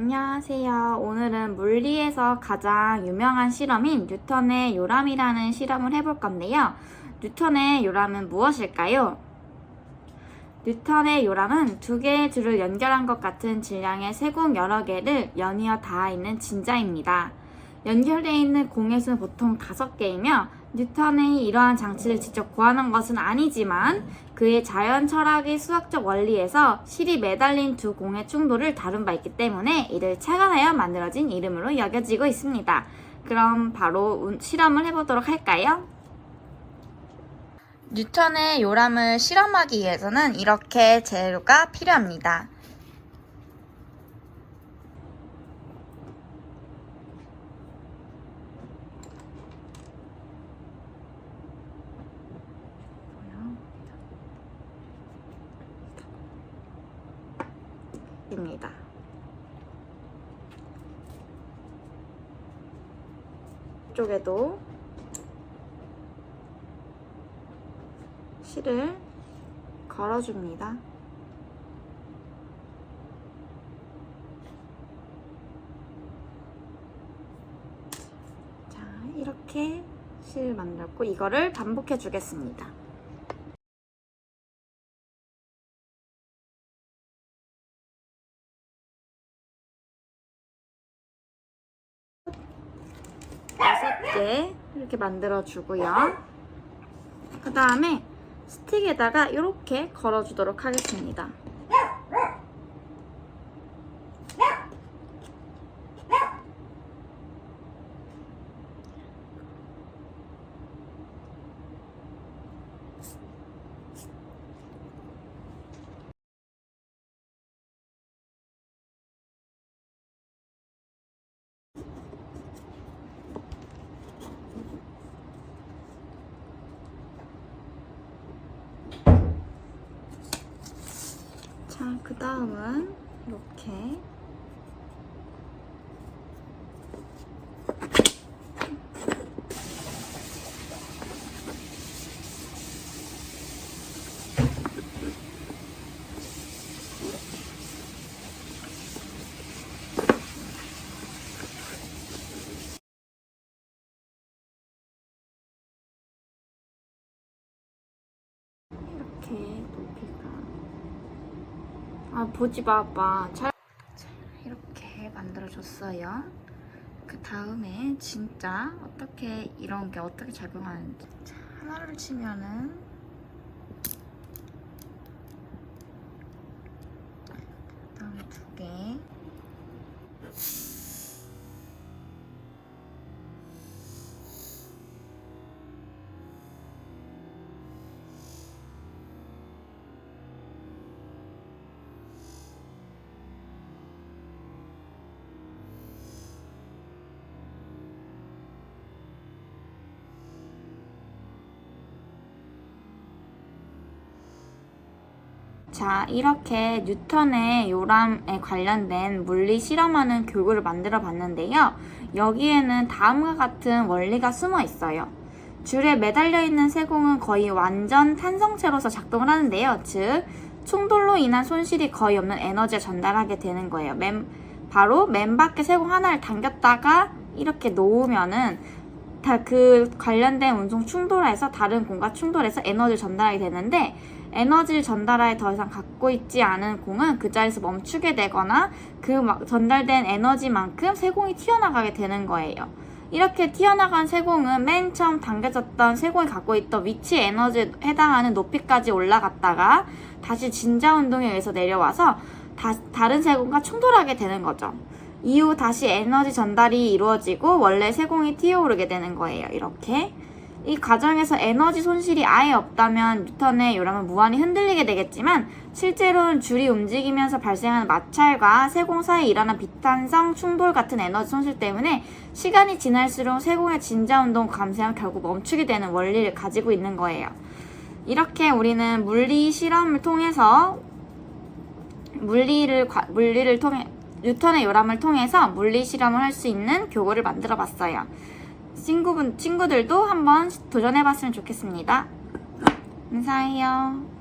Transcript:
안녕하세요. 오늘은 물리에서 가장 유명한 실험인 뉴턴의 요람이라는 실험을 해볼 건데요. 뉴턴의 요람은 무엇일까요? 뉴턴의 요람은 두 개의 줄을 연결한 것 같은 질량의 세공 여러 개를 연이어 닿아 있는 진자입니다. 연결되어 있는 공의 수는 보통 다섯 개이며 뉴턴의 이러한 장치를 직접 구하는 것은 아니지만 그의 자연 철학의 수학적 원리에서 실이 매달린 두 공의 충돌을 다룬 바 있기 때문에 이를 착안하여 만들어진 이름으로 여겨지고 있습니다. 그럼 바로 운- 실험을 해보도록 할까요? 뉴턴의 요람을 실험하기 위해서는 이렇게 재료가 필요합니다. 입니다. 쪽에도 실을 걸어줍니다. 자, 이렇게 실 만들었고 이거를 반복해 주겠습니다. 여섯 개 이렇게 만들어 주고요. 그 다음에 스틱에다가 이렇게 걸어주도록 하겠습니다. 자, 그 다음은 이렇게. 이렇게 높이가 아 보지 마 아빠. 잘 자, 이렇게 만들어줬어요. 그 다음에 진짜 어떻게 이런 게 어떻게 작용하는지. 자, 하나를 치면은 그 다음에 두개 자, 이렇게 뉴턴의 요람에 관련된 물리 실험하는 교구를 만들어 봤는데요. 여기에는 다음과 같은 원리가 숨어 있어요. 줄에 매달려 있는 세공은 거의 완전 탄성체로서 작동을 하는데요. 즉, 충돌로 인한 손실이 거의 없는 에너지를 전달하게 되는 거예요. 맨, 바로 맨 밖에 세공 하나를 당겼다가 이렇게 놓으면은 다 그 관련된 운송 충돌에서 다른 공과 충돌해서 에너지를 전달하게 되는데 에너지를 전달하에 더 이상 갖고 있지 않은 공은 그 자리에서 멈추게 되거나 그막 전달된 에너지만큼 세공이 튀어나가게 되는 거예요. 이렇게 튀어나간 세공은 맨 처음 당겨졌던 세공이 갖고 있던 위치 에너지에 해당하는 높이까지 올라갔다가 다시 진자 운동에 의해서 내려와서 다, 다른 세공과 충돌하게 되는 거죠. 이후 다시 에너지 전달이 이루어지고 원래 세공이 튀어오르게 되는 거예요. 이렇게. 이 과정에서 에너지 손실이 아예 없다면 뉴턴의 요람은 무한히 흔들리게 되겠지만 실제로는 줄이 움직이면서 발생하는 마찰과 세공 사이에 일어난 비탄성 충돌 같은 에너지 손실 때문에 시간이 지날수록 세공의 진자 운동 감소하면 결국 멈추게 되는 원리를 가지고 있는 거예요. 이렇게 우리는 물리 실험을 통해서 물리를 과- 물리를 통해 뉴턴의 요람을 통해서 물리 실험을 할 수 있는 교구를 만들어 봤어요. 친구분 친구들도 한번 도전해 봤으면 좋겠습니다. 감사해요.